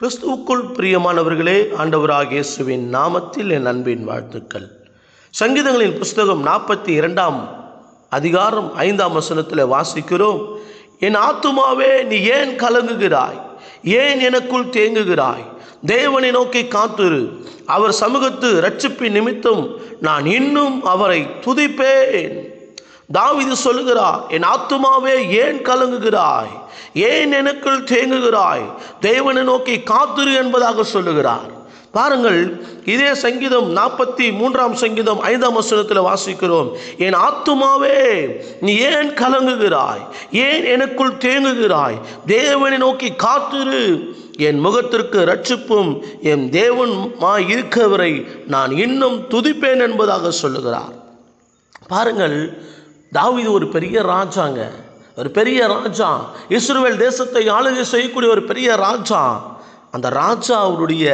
கிறிஸ்துவுக்குள் பிரியமானவர்களே ஆண்டவராக இயேசுவின் நாமத்தில் என் அன்பின் வாழ்த்துக்கள். சங்கீதங்களின் புஸ்தகம் நாற்பத்தி இரண்டாம் அதிகாரம் ஐந்தாம் வசனத்தில் வாசிக்கிறோம். என் ஆத்துமாவே நீ ஏன் கலங்குகிறாய்? ஏன் எனக்குள் தேங்குகிறாய்? தேவனை நோக்கி காத்துரு. அவர் சமூகத்து ரட்சிப்பின் நிமித்தம் நான் இன்னும் அவரை துதிப்பேன். தாவிது சொல்லுகிறார் என் ஆத்துமாவே ஏன் கலங்குகிறாய்? ஏன் எனக்குள் தேங்குகிறாய்? தேவனை நோக்கி காத்திரு என்பதாக சொல்லுகிறார். பாருங்கள் இதே சங்கீதம் நாற்பத்தி மூன்றாம் சங்கீதம் ஐந்தாம் வசனத்தில் வாசிக்கிறோம் என் ஆத்துமாவே நீ ஏன் கலங்குகிறாய்? ஏன் எனக்குள் தேங்குகிறாய்? தேவனை நோக்கி காத்திரு. என் முகத்திற்கு ரட்சிப்பும் என் தேவன் மா இருக்கவரை நான் இன்னும் துதிப்பேன் என்பதாக சொல்லுகிறார். பாருங்கள் தாவிது ஒரு பெரிய ராஜாங்க. ஒரு பெரிய ராஜா. இஸ்ரேல் தேசத்தை ஆளுகை செய்யக்கூடிய ஒரு பெரிய ராஜா. அந்த ராஜா அவருடைய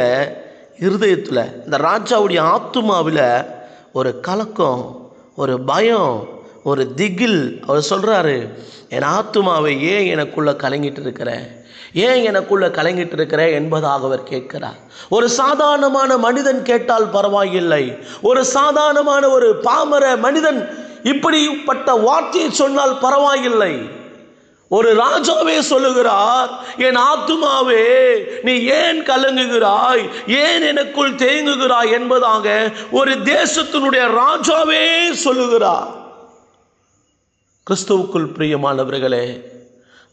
இருதயத்தில் இந்த ராஜாவுடைய ஆத்துமாவில் ஒரு கலக்கம் ஒரு பயம் ஒரு திகில். அவர் சொல்கிறாரு என் ஆத்துமாவை ஏன் எனக்குள்ளே கலங்கிட்டு இருக்கிற? ஏன் எனக்குள்ளே கலங்கிட்டு இருக்கிறேன் என்பதாக அவர் கேட்கிறார். ஒரு சாதாரணமான மனிதன் கேட்டால் பரவாயில்லை. ஒரு சாதாரணமான ஒரு பாமர மனிதன் இப்படிப்பட்ட வார்த்தையை சொன்னால் பரவாயில்லை. ஒரு ராஜாவே சொல்லுகிறார் என் ஆத்துமாவே நீ ஏன் கலங்குகிறாய்? ஏன் எனக்குள் தேங்குகிறாய்? என்பதாக ஒரு தேசத்தினுடைய ராஜாவே சொல்லுகிறார். கிறிஸ்துவுக்குள் பிரியமானவர்களே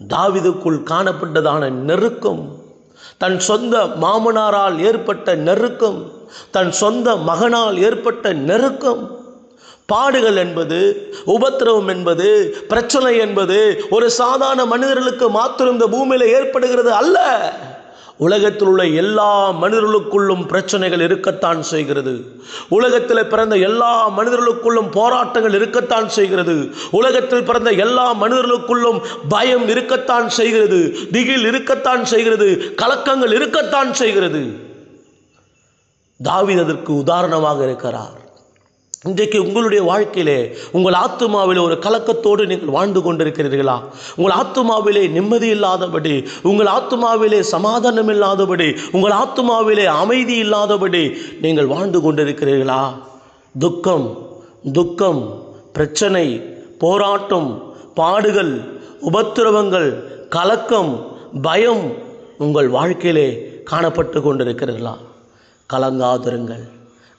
தாவிதுக்குள் காணப்பட்டதான நெருக்கம் தன் சொந்த மாமனாரால் ஏற்பட்ட நெருக்கம் தன் சொந்த மகனால் ஏற்பட்ட நெருக்கம் பாடுகள் என்பது உபத்திரவம் என்பது பிரச்சனை என்பது ஒரு சாதாரண மனிதர்களுக்கு மாத்திரம் இந்த பூமியில் ஏற்படுகிறது அல்ல. உலகத்தில் உள்ள எல்லா மனிதர்களுக்குள்ளும் பிரச்சனைகள் இருக்கத்தான் செய்கிறது. உலகத்தில் பிறந்த எல்லா மனிதர்களுக்குள்ளும் போராட்டங்கள் இருக்கத்தான் செய்கிறது. உலகத்தில் பிறந்த எல்லா மனிதர்களுக்குள்ளும் பயம் இருக்கத்தான் செய்கிறது. திகில் இருக்கத்தான் செய்கிறது. கலக்கங்கள் இருக்கத்தான் செய்கிறது. தாவீது அதற்கு உதாரணமாக இருக்கிறார். இன்றைக்கு உங்களுடைய வாழ்க்கையிலே உங்கள் ஆத்துமாவிலே ஒரு கலக்கத்தோடு நீங்கள் வாழ்ந்து கொண்டிருக்கிறீர்களா? உங்கள் ஆத்துமாவிலே நிம்மதி இல்லாதபடி உங்கள் ஆத்துமாவிலே சமாதானம் இல்லாதபடி உங்கள் ஆத்துமாவிலே அமைதி இல்லாதபடி நீங்கள் வாழ்ந்து கொண்டிருக்கிறீர்களா? துக்கம் துக்கம் பிரச்சனை போராட்டம் பாடுகள் உபத்திரவங்கள் கலக்கம் பயம் உங்கள் வாழ்க்கையிலே காணப்பட்டு கொண்டிருக்கிறீர்களா? கலங்காதிருங்கள்.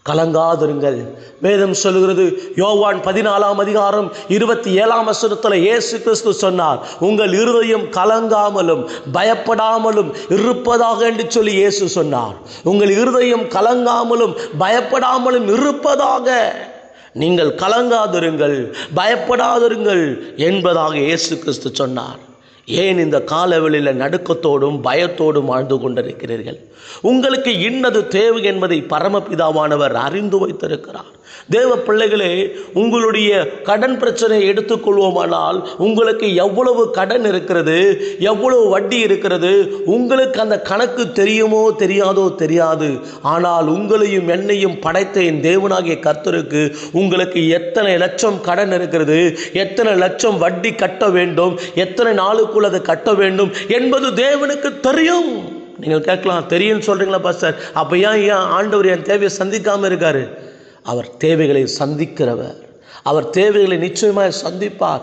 கலங்காதிருங்கள். வேதம் சொல்கிறது யோவான் பதினாலாம் அதிகாரம் இருபத்தி ஏழாம் வசனத்தில் இயேசு கிறிஸ்து சொன்னார் உங்கள் இருதயம் கலங்காமலும் பயப்படாமலும் இருப்பதாக என்று சொல்லி இயேசு சொன்னார். உங்கள் இருதயம் கலங்காமலும் பயப்படாமலும் இருப்பதாக நீங்கள் கலங்காதிருங்கள் பயப்படாதிருங்கள் என்பதாக இயேசு கிறிஸ்து சொன்னார். ஏன் இந்த காலவெளியில் நடுக்கத்தோடும் பயத்தோடும் வாழ்ந்து கொண்டிருக்கிறீர்கள்? உங்களுக்கு இன்னது தேவை என்பதை பரமபிதாவானவர் அறிந்து வைத்திருக்கிறார். தேவ பிள்ளைகளே உங்களுடைய கடன் பிரச்சனையை எடுத்துக்கொள்வோமானால் உங்களுக்கு எவ்வளவு கடன் இருக்கிறது எவ்வளவு வட்டி இருக்கிறது உங்களுக்கு அந்த கணக்கு தெரியுமோ தெரியாதோ தெரியாது. ஆனால் உங்களையும் என்னையும் படைத்த என் தேவனாகிய கர்த்தருக்கு உங்களுக்கு எத்தனை லட்சம் கடன் இருக்கிறது எத்தனை லட்சம் வட்டி கட்ட வேண்டும் எத்தனை நாளுக்குள் அதை கட்ட வேண்டும் என்பது தேவனுக்கு தெரியும். நீங்கள் கேட்கலாம் தெரியும்னு சொல்கிறீங்களா பாஸ்டர் அப்போ ஏன் ஏன் ஆண்டவர் என் தேவையை சந்திக்காமல் இருக்காரு? அவர் தேவைகளை சந்திக்கிறவர். அவர் தேவைகளை நிச்சயமாக சந்திப்பார்.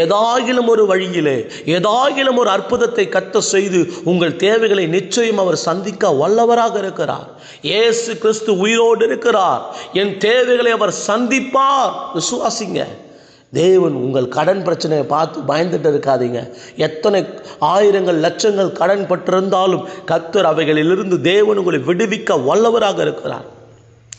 ஏதாகிலும் ஒரு வழியிலே ஏதாகிலும் ஒரு அற்புதத்தை கத்த செய்து உங்கள் தேவைகளை நிச்சயம் அவர் சந்திக்க வல்லவராக இருக்கிறார். இயேசு கிறிஸ்து உயிரோடு இருக்கிறார். என் தேவைகளை அவர் சந்திப்பார். விசுவாசிங்க. தேவன் உங்கள் கடன் பிரச்சனையை பார்த்து பயந்துட்டு இருக்காதீங்க. எத்தனை ஆயிரங்கள் லட்சங்கள் கடன் பட்டிருந்தாலும் கத்தர் அவைகளிலிருந்து தேவன் உங்களை விடுவிக்க வல்லவராக இருக்கிறார்.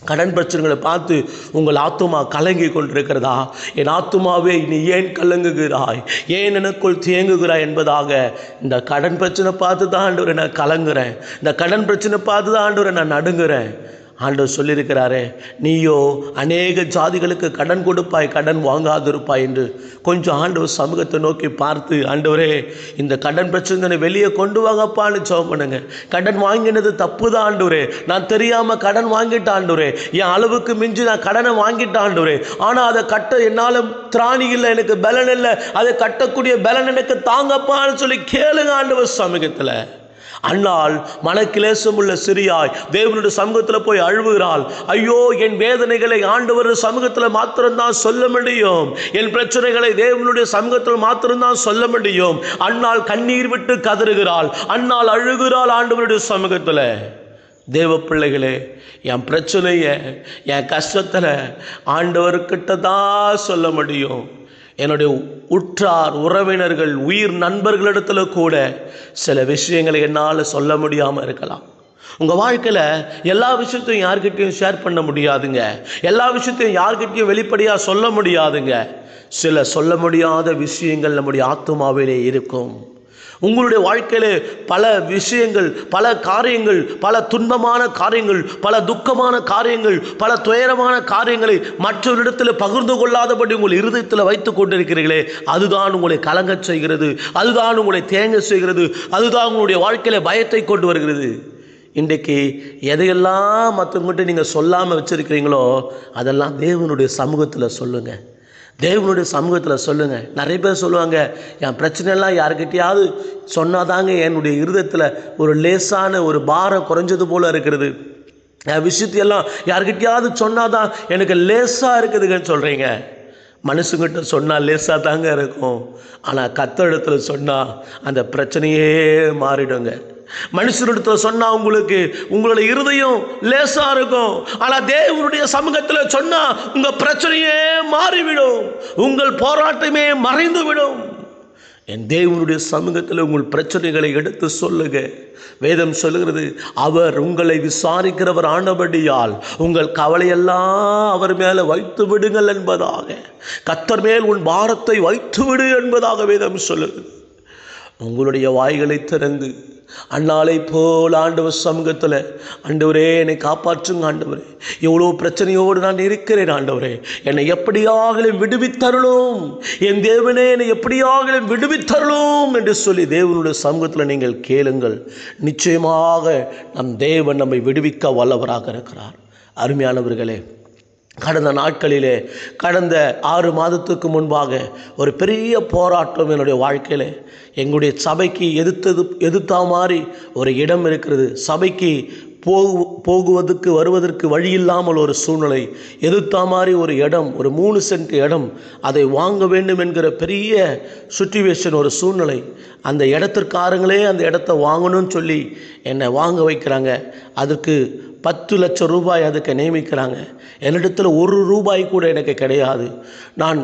கடன் பிரச்சனைகளை பார்த்து உங்கள் ஆத்துமா கலங்கி கொண்டிருக்கிறதா? என் ஆத்துமாவே நீ ஏன் கலங்குகிறாய்? ஏன் எனக்குள் தேங்குகிறாய் என்பதாக இந்த கடன் பிரச்சனை பார்த்து தான் ஆண்டு நான் கலங்குறேன். இந்த கடன் பிரச்சனை பார்த்து தான் ஆண்டு நான் நடுங்குறேன். ஆண்டவர் சொல்லியிருக்கிறாரே நீயோ அநேக ஜாதிகளுக்கு கடன் கொடுப்பாய் கடன் வாங்காதிருப்பாய் என்று கொஞ்சம் ஆண்டவர் சமூகத்தை நோக்கி பார்த்து ஆண்டவரே இந்த கடன் பிரச்சனை வெளியே கொண்டு வாங்கப்பான்னு ஜெபம் பண்ணுங்க. கடன் வாங்கினது தப்பு தான் ஆண்டவரே. நான் தெரியாமல் கடன் வாங்கிட்ட ஆண்டவரே. என் அளவுக்கு மிஞ்சி நான் கடனை வாங்கிட்ட ஆண்டவரே. ஆனால் அதை கட்ட என்னால் திராணி இல்லை எனக்கு பலன் இல்லை. அதை கட்டக்கூடிய பலன் எனக்கு தாங்கப்பான்னு சொல்லி கேளுங்க ஆண்டவர் சமூகத்தில். அண்ணாள் மனக்கிலேசம் உள்ள சிறியாய் தேவனுடைய சமூகத்தில் போய் அழுவுகிறாள். ஐயோ என் வேதனைகளை ஆண்டவர் சமூகத்தில் மாத்திரம்தான் சொல்ல முடியும். என் பிரச்சனைகளை தேவனுடைய சமூகத்தில் மாத்திரம்தான் சொல்ல முடியும். அன்னால் கண்ணீர் விட்டு கதறுகிறாள். அன்னால் அழுகிறாள் ஆண்டவருடைய சமூகத்தில். தேவ பிள்ளைகளே என் பிரச்சனையை என் கஷ்டத்தில் ஆண்டவர்கிட்ட தான் சொல்ல முடியும். என்னுடைய உற்றார் உறவினர்கள் உயிர் நண்பர்களிடத்தில் கூட சில விஷயங்களை என்னால் சொல்ல முடியாமல் இருக்கலாம். உங்கள் வாழ்க்கையில் எல்லா விஷயத்தையும் யார்கிட்டையும் ஷேர் பண்ண முடியாதுங்க. எல்லா விஷயத்தையும் யார்கிட்டையும் வெளிப்படையாக சொல்ல முடியாதுங்க. சில சொல்ல முடியாத விஷயங்கள் நம்முடைய ஆத்மாவிலே இருக்கும். உங்களுடைய வாழ்க்கையிலே பல விஷயங்கள் பல காரியங்கள் பல துன்பமான காரியங்கள் பல துக்கமான காரியங்கள் பல துயரமான காரியங்களை மற்றொரிடத்தில் பகிர்ந்து கொள்ளாதபடி உங்கள் இருதயத்தில் வைத்துக் கொண்டிருக்கிறீர்களே அதுதான் உங்களை கலங்கச் செய்கிறது அதுதான் உங்களை தேங்க செய்கிறது அதுதான் உங்களுடைய வாழ்க்கையில பயத்தை கொண்டு வருகிறது. இன்றைக்கு எதையெல்லாம் மற்றவங்ககிட்ட நீங்கள் சொல்லாமல் வச்சுருக்கிறீங்களோ அதெல்லாம் தேவனுடைய சமூகத்தில் சொல்லுங்கள் தேவனுடைய சமூகத்தில் சொல்லுங்கள் நிறைய பேர் சொல்லுவாங்க என் பிரச்சனையெல்லாம் யாருக்கிட்டையாவது சொன்னாதாங்க என்னுடைய இருதயத்தில் ஒரு லேசான ஒரு பாரம் குறைஞ்சது போல் இருக்கிறது என் விஷயத்தையெல்லாம் யாருக்கிட்டையாவது சொன்னாதான் எனக்கு லேசாக இருக்குதுங்கன்னு சொல்கிறீங்க மனுஷங்கிட்ட சொன்னால் லேசாக தாங்க இருக்கும். ஆனால் கத்த இடத்துல சொன்னால் அந்த பிரச்சனையே மாறிடுங்க. மனுஷனிடத்துல சொன்னா உங்களுக்கு உங்களோட இருதயம் லேசா இருக்கும். ஆனா தேவனுடைய சமூகத்தில் சொன்னா உங்க பிரச்சனையே மாறிவிடும். உங்கள் போராட்டமே மறைந்து விடும் என் தேவனுடைய சமூகத்தில் உங்கள் பிரச்சனைகளை எடுத்து சொல்லுங்க. வேதம் சொல்லுகிறது அவர் உங்களை விசாரிக்கிறவர் ஆனபடியால் உங்கள் கவலையெல்லாம் அவர் மேலே வைத்து விடுங்கள் என்பதாக. கத்தர் மேல் உன் பாரத்தை வைத்து விடு என்பதாக வேதம் சொல்லுகிறது. உங்களுடைய வாய்களை திறந்து அண்ணாலை போல் ஆண்டவர் சமூகத்தில் ஆண்டவரே என்னை காப்பாற்றுங்க ஆண்டவரே. எவ்வளோ பிரச்சனையோடு நான் இருக்கிறேன் ஆண்டவரே. என்னை எப்படியாகலும் விடுவித்தருளும் என் தேவனே என்னை எப்படியாகலும் விடுவித்தருளும் என்று சொல்லி தேவனுடைய சமூகத்தில் நீங்கள் கேளுங்கள். நிச்சயமாக நம் தேவன் நம்மை விடுவிக்க வல்லவராக இருக்கிறார். அருமையானவர்களே கடந்த நாட்களிலே கடந்த ஆறு மாதத்துக்கு முன்பாக ஒரு பெரிய போராட்டம் என்னுடைய வாழ்க்கையில். எங்களுடைய சபைக்கு எதிர்த்தது எதிர்த்தா மாதிரி ஒரு இடம் இருக்கிறது. சபைக்கு போகு போகுவதற்கு வருவதற்கு வழி இல்லாமல் ஒரு சூழ்நிலை. எதிர்த்தா மாதிரி ஒரு இடம் ஒரு மூணு சென்ட் இடம் அதை வாங்க வேண்டும் என்கிற பெரிய சுச்சுவேஷன் ஒரு சூழ்நிலை. அந்த இடத்திற்காரங்களே அந்த இடத்த வாங்கணும்னு சொல்லி என்னை வாங்க வைக்கிறாங்க. அதுக்கு பத்து லட்சம் ரூபாய் அதுக்கு நியமிக்கிறாங்க. என்னிடத்தில் ஒரு ரூபாய் கூட எனக்கு கிடையாது. நான்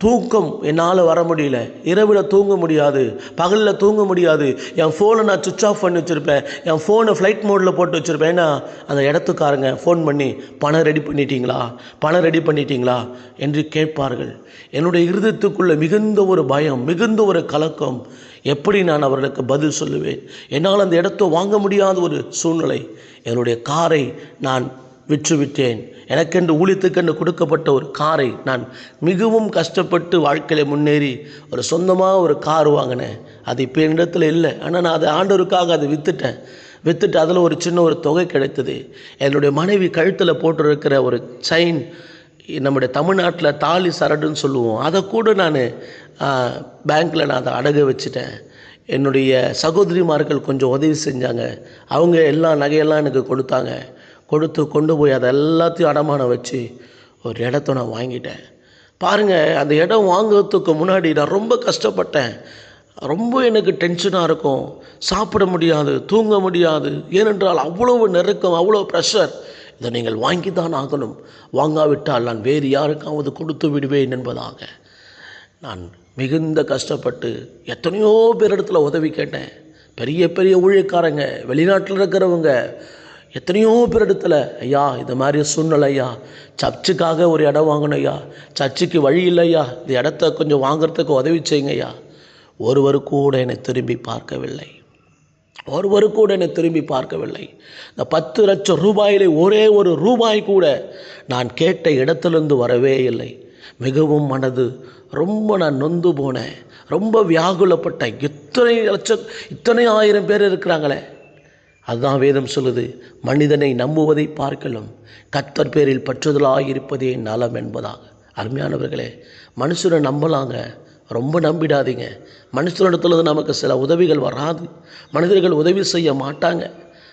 தூக்கம் என்னால் வர முடியல. இரவில் தூங்க முடியாது. பகலில் தூங்க முடியாது. என் ஃபோனை நான் சுவிச் ஆஃப் பண்ணி வச்சுருப்பேன். என் ஃபோனை ஃப்ளைட் மோடில் போட்டு வச்சுருப்பேன். ஏன்னா அந்த இடத்துக்காரங்க ஃபோன் பண்ணி பணம் ரெடி பண்ணிட்டீங்களா? பணம் ரெடி பண்ணிட்டீங்களா? என்று கேட்பார்கள். என்னுடைய இருதயத்துக்குள்ளே மிகுந்த ஒரு பயம் மிகுந்த ஒரு கலக்கம். எப்படி நான் அவர்களுக்கு பதில் சொல்லுவேன்? என்னால் அந்த இடத்த வாங்க முடியாத ஒரு சூழ்நிலை. என்னுடைய காரை நான் விற்றுவிட்டேன். எனக்கென்று ஊழியத்துக்கென்று கொடுக்கப்பட்ட ஒரு காரை நான் மிகவும் கஷ்டப்பட்டு வாழ்க்கையில் முன்னேறி ஒரு சொந்தமாக ஒரு கார் வாங்கினேன். அது இப்போ என்னிடத்தில் இல்லை. ஆனால் நான் அதை ஆண்டவருக்காக அதை விற்றுட்டேன் விற்றுட்டு அதில் ஒரு சின்ன ஒரு தொகை கிடைத்தது. என்னுடைய மனைவி கழுத்தில் போட்டிருக்கிற ஒரு செயின் நம்முடைய தமிழ்நாட்டில் தாலி சரடுன்னு சொல்லுவோம். அதை கூட நான் பேங்க்கில் நான் அதை அடகு வச்சுட்டேன். என்னுடைய சகோதரிமார்கள் கொஞ்சம் உதவி செஞ்சாங்க. அவங்க எல்லா நகையெல்லாம் எனக்கு கொடுத்தாங்க. கொடுத்து கொண்டு போய் அதை எல்லாத்தையும் அடமானம் வச்சு ஒரு இடத்த நான் வாங்கிட்டேன். பாருங்கள் அந்த இடம் வாங்குறதுக்கு முன்னாடி நான் ரொம்ப கஷ்டப்பட்டேன். ரொம்ப எனக்கு டென்ஷனாக இருக்கும். சாப்பிட முடியாது தூங்க முடியாது. ஏனென்றால் அவ்வளவு நெருக்கம் அவ்வளோ ப்ரெஷர் இதை நீங்கள் வாங்கி தான் ஆகணும். வாங்காவிட்டால் நான் வேறு யாருக்காவது கொடுத்து விடுவேன் என்பதாக நான் மிகுந்த கஷ்டப்பட்டு எத்தனையோ பேரிடத்துல உதவி கேட்டேன். பெரிய பெரிய ஊழியக்காரங்க வெளிநாட்டில் இருக்கிறவங்க எத்தனையோ பேர் இடத்துல ஐயா இது மாதிரி சூழ்நிலை ஐயா. சர்ச்சுக்காக ஒரு இடம் வாங்கணும் ஐயா. சர்ச்சுக்கு வழி இல்லையா இந்த இடத்த கொஞ்சம் வாங்குறதுக்கு உதவி செய்யுங்க ஐயா. ஒருவர் கூட என்னை திரும்பி பார்க்கவில்லை. ஒருவர் கூட என்னை திரும்பி பார்க்கவில்லை. இந்த பத்து லட்சம் ரூபாயிலே ஒரே ஒரு ரூபாய் கூட நான் கேட்ட இடத்துலேருந்து வரவே இல்லை. மிகவும் மனது ரொம்ப நான் நொந்து போனேன். ரொம்ப வியாகுலப்பட்டேன். இத்தனை லட்சம் இத்தனை ஆயிரம் பேர் இருக்கிறாங்களே. அதுதான் வேதம் சொல்லுது மனிதனை நம்புவதை பார்க்கலும் கத்தர் பேரில் பற்றுதலாக இருப்பதே நலம் என்பதாக. அருமையானவர்களே மனுஷரை நம்பலாங்க ரொம்ப நம்பிடாதீங்க. மனுஷனிடத்துலேருந்து நமக்கு சில உதவிகள் வராது. மனிதர்கள் உதவி செய்ய மாட்டாங்க.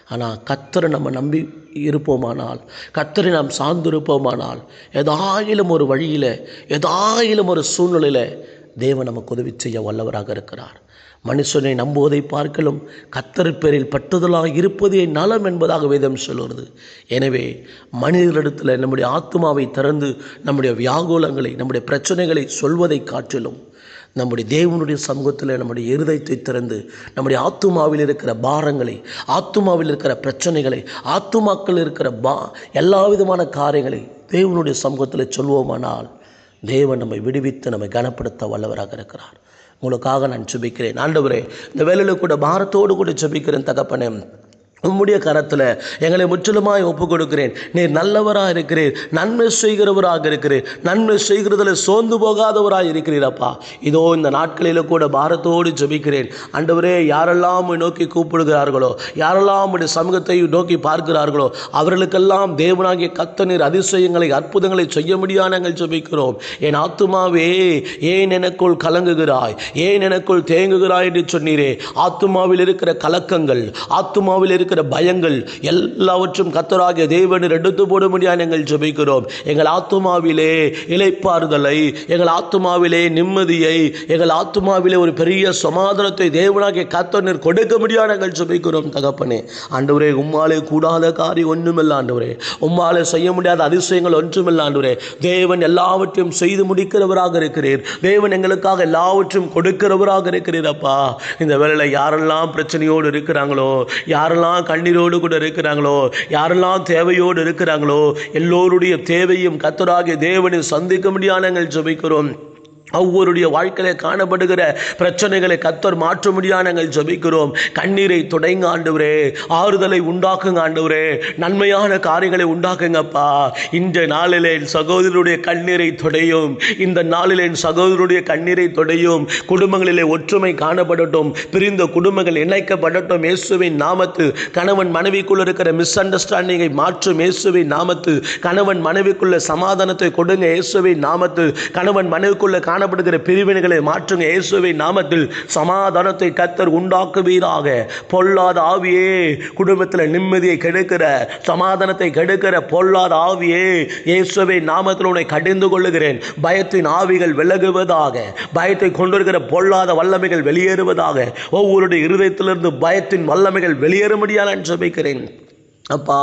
ஆனால் கத்தரை நம்ம நம்பி இருப்போமானால் கத்தரை நாம் சார்ந்திருப்போமானால் ஏதாயிலும் ஒரு வழியில் ஏதாயிலும் ஒரு சூழ்நிலையில் தேவன் நமக்கு உதவி செய்ய வல்லவராக இருக்கிறார். மனுஷனை நம்புவதை பார்க்கலும் கத்தர் பேரில் பட்டுதலாக இருப்பதே நலம் என்பதாக வேதம் சொல்கிறது எனவே மனிதர்களிடத்தில் நம்முடைய ஆத்மாவை திறந்து நம்முடைய வியாகுலங்களை நம்முடைய பிரச்சனைகளை சொல்வதை காட்டிலும் நம்முடைய தேவனுடைய சமூகத்தில் நம்முடைய இருதயத்தை திறந்து நம்முடைய ஆத்துமாவில் இருக்கிற பாரங்களை ஆத்துமாவில் இருக்கிற பிரச்சனைகளை ஆத்துமாக்கள் இருக்கிற பா எல்லா விதமான காரியங்களை தேவனுடைய சமூகத்தில் சொல்வோமானால் தேவன் நம்மை விடுவித்து நம்மை கனப்படுத்த வல்லவராக இருக்கிறார். உங்களுக்காக நான் ஜெபிக்கிறேன். ஆண்டவரே இந்த வேலையில் கூட பாரத்தோடு கூட ஜெபிக்கிறேன் தகப்பனே. உம்முடைய கரத்தில் எங்களை முற்றிலுமாய் ஒப்பு கொடுக்கிறேன் நீர் நல்லவராக இருக்கிறீர் நன்மை செய்கிறவராக இருக்கிறீர் நன்மை செய்கிறதுல சோர்ந்து போகாதவராக இருக்கிறீரப்பா. இதோ இந்த நாட்களில் கூட பாரத்தோடு ஜபிக்கிறேன். அண்டவரே யாரெல்லாம் நோக்கி கூப்பிடுகிறார்களோ யாரெல்லாம் உம்முடைய சமூகத்தை நோக்கி பார்க்கிறார்களோ அவர்களுக்கெல்லாம் தேவனாகிய கத்த நீர் அதிசயங்களை அற்புதங்களை செய்ய முடியாது நாங்கள் ஜபிக்கிறோம். என் ஆத்துமாவே ஏன் எனக்குள் கலங்குகிறாய்? ஏன் எனக்குள் தேங்குகிறாய் என்று சொன்னீரே. ஆத்துமாவில் இருக்கிற கலக்கங்கள் ஆத்துமாவில் இருக்கிற இருக்கிற பயங்கள் எல்லாவற்றும் கத்தராகிய தேவனர் எடுத்து போட முடியாது நாங்கள் ஜெபிக்கிறோம். எங்கள் ஆத்மாவிலே இலைப்பாறுதலை எங்கள் ஆத்மாவிலே நிம்மதியை எங்கள் ஆத்மாவிலே ஒரு பெரிய சமாதானத்தை தேவனாகிய கத்தனர் கொடுக்க முடியாது நாங்கள் ஜெபிக்கிறோம் தகப்பனே. ஆண்டவரே உம்மாலே கூடாத காரியம் ஒன்றுமில்ல ஆண்டவரே. உம்மாலே செய்ய முடியாத அதிசயங்கள் ஒன்றுமில்ல ஆண்டவரே. தேவன் எல்லாவற்றையும் செய்து முடிக்கிறவராக இருக்கிறீர். தேவன் எங்களுக்காக எல்லாவற்றையும் கொடுக்கிறவராக இருக்கிறீர் அப்பா. இந்த வேலையில் யாரெல்லாம் பிரச்சனையோடு இருக்கிறாங்களோ யாரெல்லாம் கண்ணீரோடு கூட இருக்கிறாங்களோ யாரெல்லாம் தேவையோடு இருக்கிறாங்களோ எல்லோருடைய தேவையும் கத்தராகிய தேவனை சந்திக்க நாங்கள் ஜபிக்கிறோம். ஒவ்வொருடைய வாழ்க்கையில காணப்படுகிற பிரச்சனைகளை கத்தர் மாற்ற முடியாது நாங்கள் ஜபிக்கிறோம். கண்ணீரை துடைங்க ஆண்டவரே. ஆறுதலை உண்டாக்குங்க ஆண்டவரே. நன்மையான காரியங்களை உண்டாக்குங்கப்பா இந்த நாளில் என் சகோதரருடைய கண்ணீரை துடையும். இந்த நாளில் என் சகோதரருடைய கண்ணீரை துடையும். குடும்பங்களிலே ஒற்றுமை காணப்படட்டும். பிரிந்த குடும்பங்கள் இணைக்கப்படட்டும். இயேசுவின் நாமத்து கணவன் மனைவிக்குள் இருக்கிற மிஸ் அண்டர்ஸ்டாண்டிங்கை மாற்றும். இயேசுவின் நாமத்து கணவன் மனைவிக்குள்ள சமாதானத்தை கொடுங்க. இயேசுவின் நாமத்து கணவன் மனைவிக்குள்ள காணப்படுகிற பிரிவினைகளை மாற்றுங்க. இயேசுவை நாமத்தில் சமாதானத்தை கத்தர் உண்டாக்குவீராக. பொல்லாத ஆவியே குடும்பத்தில் நிம்மதியை கெடுக்கிற சமாதானத்தை கெடுக்கிற பொல்லாத ஆவியே இயேசுவை நாமத்தில் உன்னை கடிந்து கொள்ளுகிறேன். பயத்தின் ஆவிகள் விலகுவதாக பயத்தை கொண்டிருக்கிற பொல்லாத வல்லமைகள் வெளியேறுவதாக ஒவ்வொருடைய இருதயத்திலிருந்து பயத்தின் வல்லமைகள் வெளியேற முடியாது நான் ஜெபிக்கிறேன் அப்பா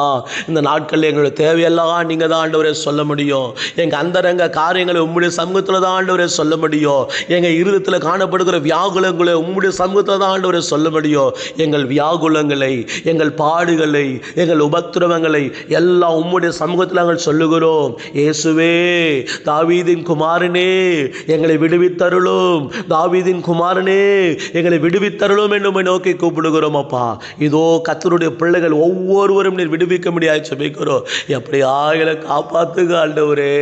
இந்த நாட்களில் எங்களுடைய தேவையெல்லாம் நீங்கள் தான் ஆண்டவரே சொல்ல முடியும். எங்கள் அந்தரங்க காரியங்களை உம்முடைய சமூகத்தில் தான் ஆண்டவரே சொல்ல முடியும். எங்கள் இருதத்தில் காணப்படுகிற வியாகுலங்களை உம்முடைய சமூகத்தில் தான் ஆண்டவரே சொல்ல முடியும். எங்கள் வியாகுலங்களை எங்கள் பாடுகளை எங்கள் உபத்திரவங்களை எல்லாம் உம்முடைய சமூகத்தில் நாங்கள் சொல்லுகிறோம். இயேசுவே தாவீதின் குமாரனே எங்களை விடுவித்தருளும். தாவீதின் குமாரனே எங்களை விடுவித்தருளும் என்று நோக்கி கூப்பிடுகிறோம் அப்பா. இதோ கத்தருடைய பிள்ளைகள் ஒவ்வொருவரும் நீர் விடுவிக்க முடியாது சபிக்கிறோம் எப்படியா எங்களை காப்பாத்துங்க ஆண்டவரே.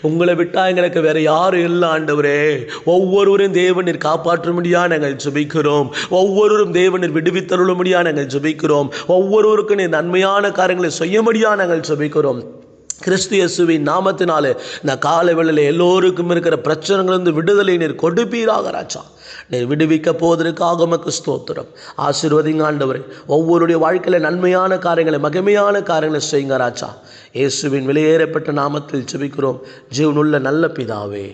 உங்களை விட்டா எங்களுக்கு வேற யாரும் இல்லை ஆண்டவரே. ஒவ்வொருவரும் தேவன் நீர் காப்பாற்ற முடியா நாங்கள் சுபிக்கிறோம் ஒவ்வொருவரும் தேவன் நீர் விடுவித்தருள முடியா நாங்கள் சுபிக்கிறோம் ஒவ்வொருவருக்கும் நீர் நன்மையான காரியங்களை செய்ய முடியா நாங்கள் சுபிக்கிறோம் கிறிஸ்து இயேசுவின் நாமத்தினாலே இந்த கால வேளையில் எல்லோருக்கும் இருக்கிற பிரச்சனைகளிலிருந்து விடுதலை நீர் கொடுப்பீராக ராஜா. நீர் விடுவிக்க போவதற்காக உமக்கு ஸ்தோத்திரம். ஆசீர்வதிங்க ஆண்டவரே. ஒவ்வொருடைய வாழ்க்கையில் நன்மையான காரியங்களை மகிமையான காரியங்களை செய்யுங்க ராஜா. இயேசுவின் வெளியேறப்பட்ட நாமத்தில் ஜெபிக்கிறோம். ஜீவனுள்ள நல்ல பிதாவே.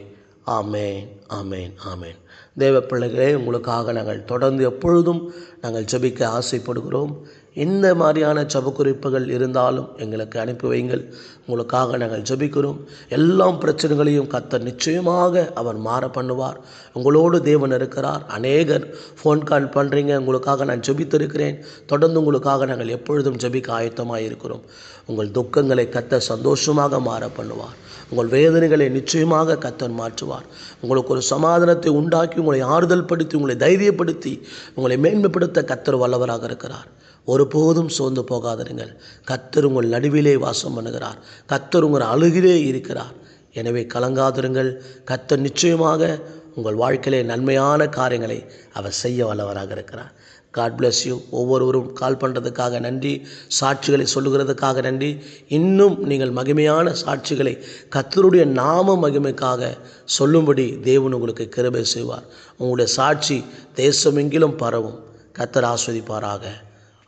ஆமேன் ஆமேன் ஆமேன். தேவ பிள்ளைகளே உங்களுக்காக நாங்கள் தொடர்ந்து எப்பொழுதும் நாங்கள் ஜெபிக்க ஆசைப்படுகிறோம். எந்த மாதிரியான ஜெப குறிப்புகள் இருந்தாலும் எங்களுக்கு அனுப்பி வைங்கள். உங்களுக்காக நாங்கள் ஜெபிக்கிறோம். எல்லா பிரச்சனைகளையும் கத்தர் நிச்சயமாக அவர் மாற பண்ணுவார். உங்களோடு தேவன் இருக்கிறார். அநேகர் ஃபோன் கால் பண்ணுறீங்க உங்களுக்காக நான் ஜபித்திருக்கிறேன். தொடர்ந்து உங்களுக்காக நாங்கள் எப்பொழுதும் ஜபிக்க ஆயத்தமாக இருக்கிறோம் உங்கள் துக்கங்களை கத்த சந்தோஷமாக மாற பண்ணுவார். உங்கள் வேதனைகளை நிச்சயமாக கத்தர் மாற்றுவார். உங்களுக்கு ஒரு சமாதானத்தை உண்டாக்கி உங்களை ஆறுதல் படுத்தி உங்களை தைரியப்படுத்தி உங்களை மேன்மைப்படுத்த கத்தர் வல்லவராக இருக்கிறார். ஒருபோதும் சோர்ந்து போகாதிருங்கள். கத்தர் உங்கள் நடுவிலே வாசம் பண்ணுகிறார். கத்தர் உங்கள் அழுகிலே இருக்கிறார். எனவே கலங்காதிருங்கள். கத்தர் நிச்சயமாக உங்கள் வாழ்க்கையிலே நன்மையான காரியங்களை அவர் செய்ய வல்லவராக இருக்கிறார். காட் பிளஸ் யூ ஒவ்வொருவரும் கால் பண்ணுறதுக்காக நன்றி. சாட்சிகளை சொல்லுகிறதுக்காக நன்றி. இன்னும் நீங்கள் மகிமையான சாட்சிகளை கர்த்தருடைய நாம மகிமைக்காக சொல்லும்படி தேவன் உங்களுக்கு கிருபை செய்வார். உங்களுடைய சாட்சி தேசமெங்கிலும் பரவும். கத்தர் ஆஸ்வதிப்பாராக.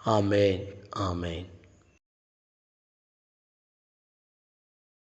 ஆமேன் ஆமேன்